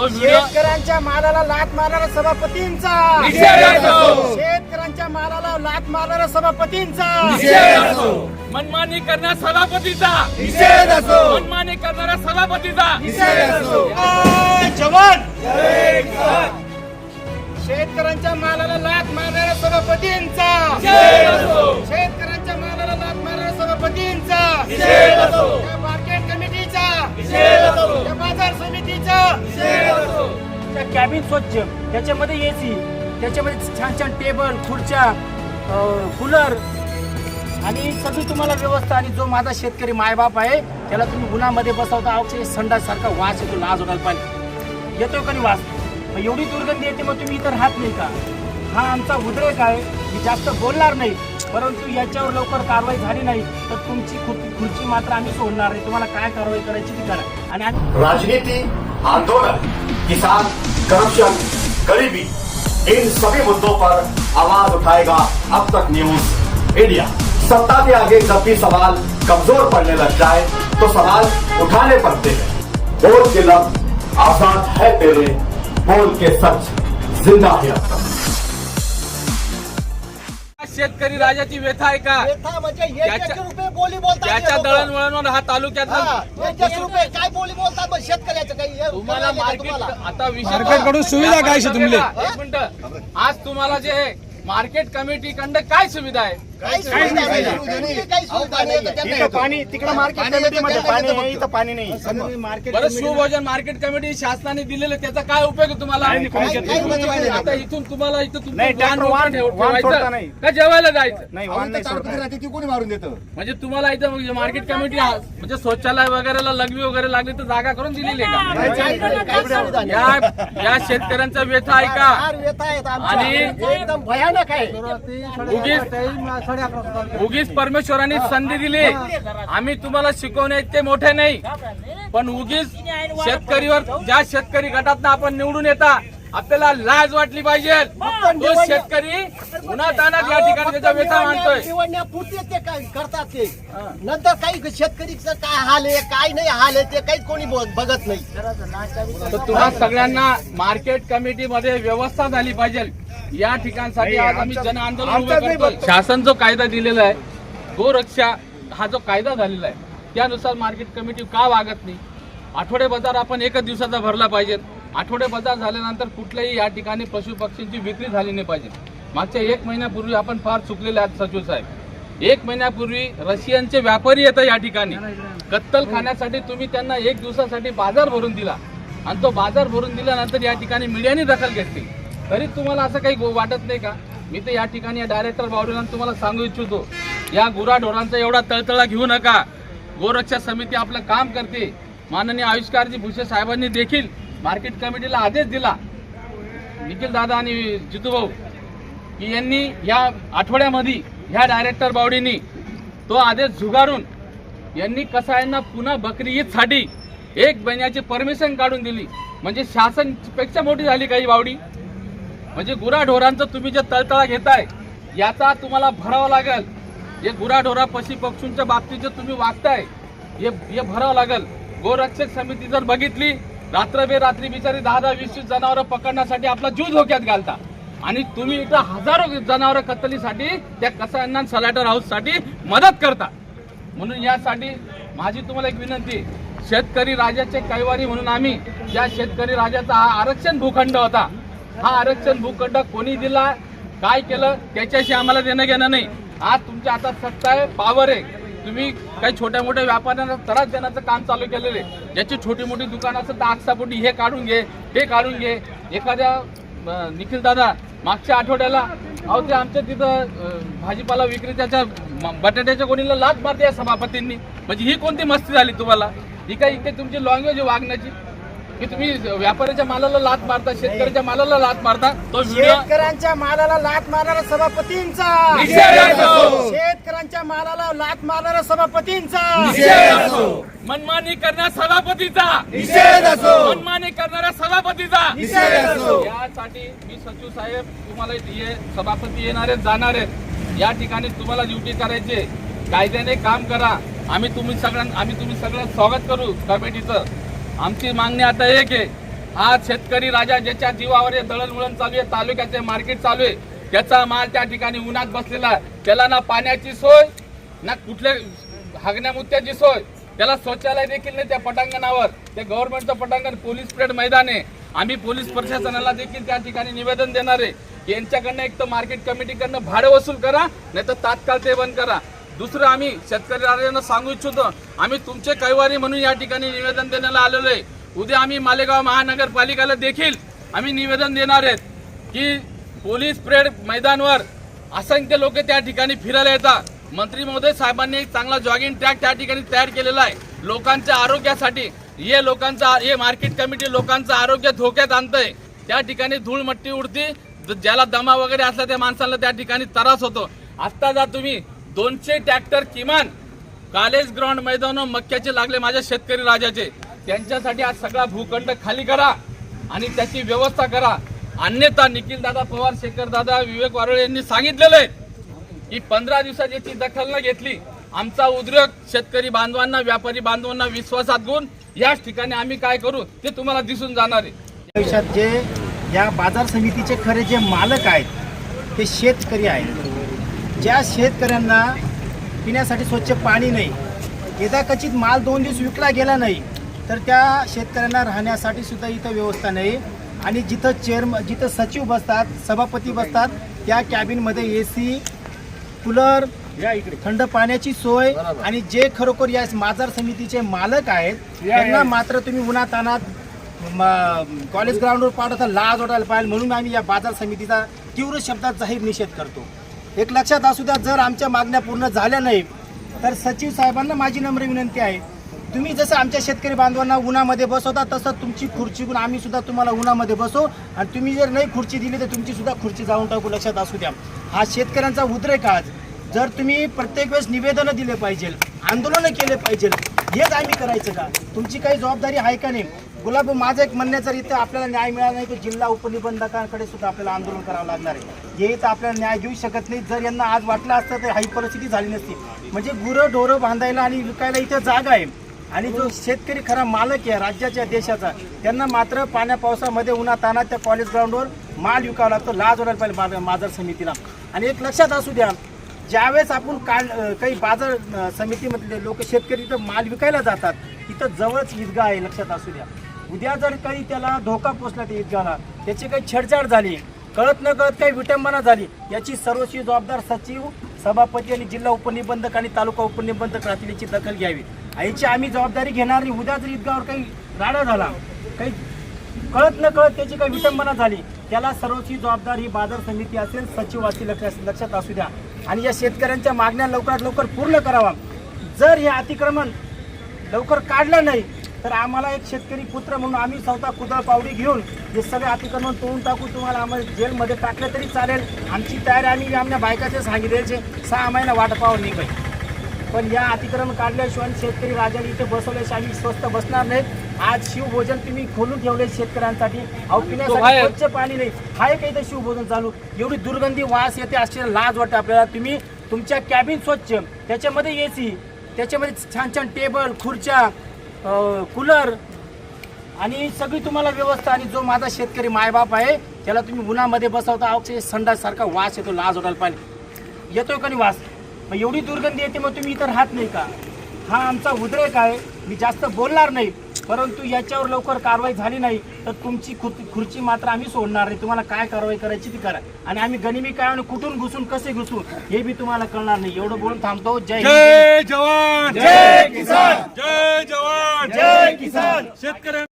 तो शेतकऱ्यांच्या मालाला लात मारणाऱ्या सभापतींचा. शेतकऱ्यांच्या मालाला लात मारणाऱ्या सभापतींचा. मनमानी करणाऱ्या सभापतीचा! निषेध असो! मनमानी करणाऱ्या सभापतीचा! निषेध असो! जय जवान! शेतकऱ्यांच्या मालाला लात मारणाऱ्या सभापतींचा! निषेध असो. शेतकऱ्यांच्या मालाला लात मारणाऱ्या सभापतींचा! त्या बाजार समितीचा कॅबिन स्वच्छ त्याच्यामध्ये एसी त्याच्यामध्ये छान छान टेबल खुर्च्या कूलर आणि सगळी तुम्हाला व्यवस्था आणि जो माझा शेतकरी मायबाप आहे त्याला तुम्ही उन्हामध्ये बसवता अवक्षय संडासारखा वास येतो लाज होणार पाहिजे. येतो का नाही वास? मग एवढी दुर्गंधी येते मग तुम्ही इतर राहत नाही का? हा आमचा उद्रेक आहे. मी जास्त बोलणार नाही. परंतु याच्यावर लवकर कारवाई झाली नाही, तर तुमची खुर्ची मात्र आम्ही सोडणार नाही. तुम्हाला कारवाई करायची करा. आणि राजनीति, आंदोलन, किसान, करप्शन, गरीबी, इन सभी मुद्दों पर आवाज़ उठाएगा अब तक न्यूज़ इंडिया सत्ता के आगे जब भी सवाल कमज़ोर पड़ने लग जाए तो सवाल उठाने पड़ते हैं। बोल के लब आज़ाद है तेरे, बोल के सच, ज़िंदा है अब तक। शेतकरी राजाची व्यथा आहे का म्हणजे त्याच्या- हे लोकं. दळणवळणवर हा तालुक्यात एकशे रुपये काय बोली बोलतात मग शेतकऱ्याचं काही हे तुम्हाला मार्केट? आता विषय मार्केटकडून सुविधा काय आहे तुमले? एक मिनिट आज तुम्हाला जे आहे, मार्केट कमिटी कडनं काय सुविधा आहे? पाणी तिकडे मार्केट कमिटीमध्ये पाणी आहे इथं पाणी नाही. मार्केट बरं शिवभोजन मार्केट कमिटी शासनाने दिलेलं त्याचा काय उपयोग आहे तुम्हाला. आता इथून तुम्हाला इथं. का जेवायला जायचं? नाही नाही सोडता. येत. म्हणजे तुम्हाला इथं म्हणजे मार्केट कमिटी म्हणजे शौचालय वगैरेला लघवी वगैरे लागली तर जागा करून दिलेली आहे का. या या शेतकऱ्यांचा व्यथा आहे का? फार व्यथा आहेत आमच्या. आणि- एकदम भयानक आहे. उगीच उगीच परमेश्वराने संधी दिली. आम्ही तुम्हाला शिकवण्याचे मोठे नाही. पण उगीच शेतकरीवर ज्या शेतकरी गटात आपण निवडून येता आपल्याला लाज वाटली पाहिजे. तो शेतकरी उन्हात आणत या ठिकाणी त्याचा व्यथा मांडतोय. निवडण्यापुरते ते काय करतात ते? नंतर काही शेतकरीचं काय हाल आहे काय नाही हाल आहे ते काहीच कोणी बघ- बघत नाही. तर तुम्हा सगळ्यांना मार्केट कमिटीमध्ये व्यवस्था झाली पाहिजे. या ठिकाणसाठी आज आम्ही जन आंदोलन उभं करतोय. शासन जो कायदा दिलेला आहे गोरक्षा हा जो कायदा झालेला आहे त्यानुसार मार्केट कमिटी का वागत नाही? आठवडे बाजार आपण एकच दिवसाचा भरला पाहिजे आठवडे बाजार झाल्यानंतर कुठल्याही या ठिकाणी पशु पक्षींची विक्री झाली नाही पाहिजे. मागच्या एक महिन्यापूर्वी आपण फार चुकलेले आहात सचिव साहेब. एक महिन्यापूर्वी रशियनचे व्यापारी येतात या ठिकाणी. कत्तल खाण्यासाठी तुम्ही त्यांना एक दिवसासाठी बाजार भरून दिला. आणि तो बाजार भरून दिल्यानंतर या ठिकाणी मीडियाने दखल घेतली. तरी तुम्हाला असं काही वाटत नाही का? मी तर या ठिकाणी या डायरेक्टर बावडीला तुम्हाला सांगू इच्छितो. या गुराढोरांचा एवढा तळतळा घेऊ नका. गोरक्षा समिती आपलं काम करते. माननीय आयुष्कारजी भुसे साहेबांनी देखील मार्केट कमिटीला आदेश दिला. निखिल दादा आणि जितू भाऊ की यांनी या आठवड्यामध्ये ह्या डायरेक्टर बावडीनी तो आदेश झुगारून यांनी कसायांना पुन्हा बकरी ईदसाठी एक महिन्याची परमिशन काढून दिली. म्हणजे शासनपेक्षा मोठी झाली काही बावडी? म्हणजे गुराढोरांचं तुम्ही जे तळतळा घेताय याचा तुम्हाला भरावा लागेल. जे गुराढोरा पशी पक्षूंच्या बाबतीत जे तुम्ही वागताय हे हे भरावं लागेल. गोरक्षक समिती जर बघितली रात्रबेरात्री बिचारी दहा दहा वीस वीस जनावरं पकडण्यासाठी आपला जीव धोक्यात घालता. आणि तुम्ही इथं हजारो जनावरं कत्तलीसाठी त्या कसायांना सलाटर हाऊससाठी मदत करता. म्हणून यासाठी माझी तुम्हाला एक विनंती शेतकरी राजाचे कैवारी म्हणून आम्ही या शेतकरी राजाचा हा आरक्षण भूखंड होता हा आरक्षण भूखंड कोणी दिला काय केलं त्याच्याशी आम्हाला देणं घेणं नाही. आज तुमच्या हातात सत्ता आहे पावर आहे. तुम्ही काही छोट्या मोठ्या व्यापाऱ्यांना त्रास देण्याचं काम चालू केलेलं आहे. ज्याची छोटी मोठी दुकान असेल तर आक्षापोटी हे काढून घे ते काढून घे. एखाद्या निखिल दादा मागच्या आठवड्याला अहो ते आमच्या तिथं भाजीपाला विक्रेत्याच्या बटाट्याच्या कोणीला लाच मारते या सभापतींनी. म्हणजे ही कोणती मस्ती झाली तुम्हाला? ही काय इथे तुमची लँग्वेज वागण्याची? की तुम्ही व्यापाऱ्याच्या मालाला लात मारता शेतकऱ्याच्या मालाला लात मारता? तो शेतकऱ्यांच्या मालाला लात मारणाऱ्या सभापतींचा! मालाला लात मारणाऱ्या सभापतींचा. मनमानी करणाऱ्या सभापतीचा. मनमानी करणाऱ्या सभापतीचा. यासाठी मी सचिव साहेब तुम्हाला सभापती येणार आहेत जाणार आहेत या ठिकाणी तुम्हाला ड्युटी करायची कायद्याने काम करा आम्ही तुम्ही सगळ्यां आम्ही तुम्ही सगळं स्वागत करू कमिटीचं आमची मागणी आता एक आहे हा शेतकरी राजा ज्याच्या जीवावर हे दळणवळण चालू आहे तालुक्याचे मार्केट चालू आहे त्याचा माल त्या ठिकाणी उन्हात बसलेला आहे. त्याला ना पाण्याची सोय ना कुठल्या हागण्या मुत्याची सोय त्याला शौचालय देखील नाही त्या पटांगणावर. ते गव्हर्नमेंटचं पटांगण पोलीस परेड मैदान. आहे आम्ही पोलीस प्रशासनाला देखील त्या ठिकाणी निवेदन देणार आहे यांच्याकडनं एक तर मार्केट कमिटीकडनं भाडं वसूल करा नाही तर तात्काळ ते बंद करा. दुसरं आम्ही शेतकरी राजांना सांगू इच्छितो आम्ही तुमचे कैवारी म्हणून या ठिकाणी निवेदन देण्याला आलेलो आहे. उद्या आम्ही मालेगाव महानगरपालिकेला देखील आम्ही निवेदन देणार आहेत की पोलीस परेड मैदानवर असंख्य लोक त्या ठिकाणी फिरायला येतात. मंत्री महोदय साहेबांनी एक चांगला जॉगिंग ट्रॅक त्या ठिकाणी तयार केलेला आहे. लोकांच्या आरोग्यासाठी हे लोकांचा हे मार्केट कमिटी लोकांचं आरोग्य धोक्यात आणतंय. त्या ठिकाणी धूळ मट्टी उडती ज्याला दमा वगैरे असला त्या माणसाला त्या ठिकाणी त्रास होतो. आता जा तुम्ही दोनशे ट्रॅक्टर किमान कॉलेज ग्राउंड मैदान मक्क्याचे लागले माझ्या शेतकरी राजाचे. त्यांच्यासाठी आज सगळा भूखंड खाली करा आणि त्याची व्यवस्था करा. अन्यथा निखिल दादा पवार शेखर दादा विवेक वारोळे यांनी सांगितलेलं आहे ही पंधरा दिवसात याची दखल न घेतली आमचा उद्योग शेतकरी बांधवांना व्यापारी बांधवांना विश्वासात घेऊन याच ठिकाणी आम्ही काय करू ते तुम्हाला दिसून जाणार आहे. भविष्यात जे या बाजार समितीचे खरे जे मालक आहेत ते शेतकरी आहेत. ज्या शेतकऱ्यांना पिण्यासाठी स्वच्छ पाणी नाही यदाकचित माल दोन दिवस विकला गेला नाही तर त्या शेतकऱ्यांना राहण्यासाठी सुद्धा इथं व्यवस्था नाही. आणि जिथं चेअरम जिथं सचिव बसतात सभापती बसतात त्या कॅबिनमध्ये ए सी कूलर थंड पाण्याची सोय आणि जे खरोखर या बाजार समितीचे मालक आहेत त्यांना मात्र तुम्ही उन्हातानात म- कॉलेज ग्राउंडवर पाठवता लाज वाटायला पाहिजे. म्हणून आम्ही या बाजार समितीचा तीव्र शब्दात जाहीर निषेध करतो. एक लक्षात असू द्या जर आमच्या मागण्या पूर्ण झाल्या नाही तर सचिव साहेबांना माझी नम्र विनंती आहे. तुम्ही जसं आमच्या शेतकरी बांधवांना उन्हामध्ये बसवता तसं तुमची खुर्ची घेऊन आम्ही सुद्धा तुम्हाला उन्हामध्ये बसवू. आणि तुम्ही जर नाही खुर्ची दिली तर तुमची सुद्धा खुर्ची जाऊन टाकू लक्षात असू द्या. हा शेतकऱ्यांचा उद्रेक आज. जर तुम्ही प्रत्येक वेळेस निवेदनं दिले पाहिजे आंदोलनं केले पाहिजे हेच आम्ही करायचं का? तुमची काही जबाबदारी आहे का नाही? गुलाब माझं एक म्हणण्याचं इथं आपल्याला न्याय मिळाला नाही तर जिल्हा उपनिबंधकांकडे सुद्धा आपल्याला आंदोलन करावं लागणार आहे. हे तर आपल्याला न्याय देऊ शकत नाही. जर यांना आज वाटलं असतं तर ही परिस्थिती झाली नसती. म्हणजे गुरं ढोरं बांधायला आणि विकायला इथं जागा आहे. आणि जो शेतकरी खरा मालक आहे राज्याच्या देशाचा त्यांना मात्र पाण्या पावसामध्ये उन्हाताना त्या कॉलेज ग्राउंडवर माल विकावा लागतो लाज होणार पाहिजे बाजार- बाजार समितीला. आणि एक लक्षात असू द्या ज्यावेळेस आपण काल काही बाजार समितीमधले लोक शेतकरी इथं माल विकायला जातात इथं जवळच ईदगाह आहे लक्षात असू द्या. उद्या जर काही त्याला धोका पोचला त्या ईदगाला त्याची काही छेडछाड झाली कळत न कळत काही विटंबना झाली याची सर्वस्वी जबाबदार सचिव सभापती आणि जिल्हा उपनिबंधक आणि तालुका उपनिबंधक राहतील याची दखल घ्यावी. याची आम्ही जबाबदारी घेणार नाही. उद्या जर ईदगावर काही राडा झाला काही कळत न कळत त्याची काही विटंबना झाली त्याला सर्वची जबाबदार ही बाजार समिती असेल सचिव असतील लक्षात लक्षात असू द्या. आणि या शेतकऱ्यांच्या मागण्या लवकरात लवकर पूर्ण करावा जर हे अतिक्रमण लवकर काढलं नाही तर आम्हाला एक शेतकरी पुत्र म्हणून आम्ही स्वतः कुदळ पावडी घेऊन हे सगळे अतिक्रमण तोडून टाकू तुम्हाला आम्हाला जेलमध्ये टाकलं तरी चालेल. आमची तयारी आम्ही आमच्या बायकाचे सांगितले सहा महिना वाटपावर पाहून निघाय पण या अतिक्रमण काढल्याशिवाय शेतकरी राजाने इथे बसवल्याशिवाय आम्ही स्वस्त बसणार नाहीत. आज शिवभोजन तुम्ही खोलून ठेवले शेतकऱ्यांसाठी. अहो पिण्यासाठी. स्वच्छ पाणी नाही. हाय काही तर शिवभोजन चालू. एवढी दुर्गंधी वास येते अशी लाज वाटते आपल्याला. तुम्ही तुमच्या कॅबिन स्वच्छ. त्याच्यामध्ये ए सी त्याच्यामध्ये छान छान टेबल खुर्च्या कूलर आणि सगळी तुम्हाला व्यवस्था आणि जो माझा शेतकरी मायबाप आहे त्याला तुम्ही उन्हामध्ये बसवता. अक्षय संडासारखा वास येतो लाज वाटायला पाहिजे. येतोय का नाही वास? मग एवढी दुर्गंधी येते मग तुम्ही इथं राहत नाही का? हा आमचा उद्रेक आहे. मी जास्त बोलणार नाही. परंतु याच्यावर लवकर कारवाई झाली नाही तर तुमची खुर्ची खुर्ची मात्र आम्ही सोडणार नाही. तुम्हाला काय कारवाई करायची ती करा. आणि आम्ही गनिमी काय आणि कुठून घुसून कसे घुसू हे बी तुम्हाला कळणार नाही. एवढं बोलून थांबतो. जय. जय जवान! जय किसान! जय जवान! जय किसान! शेतकऱ्या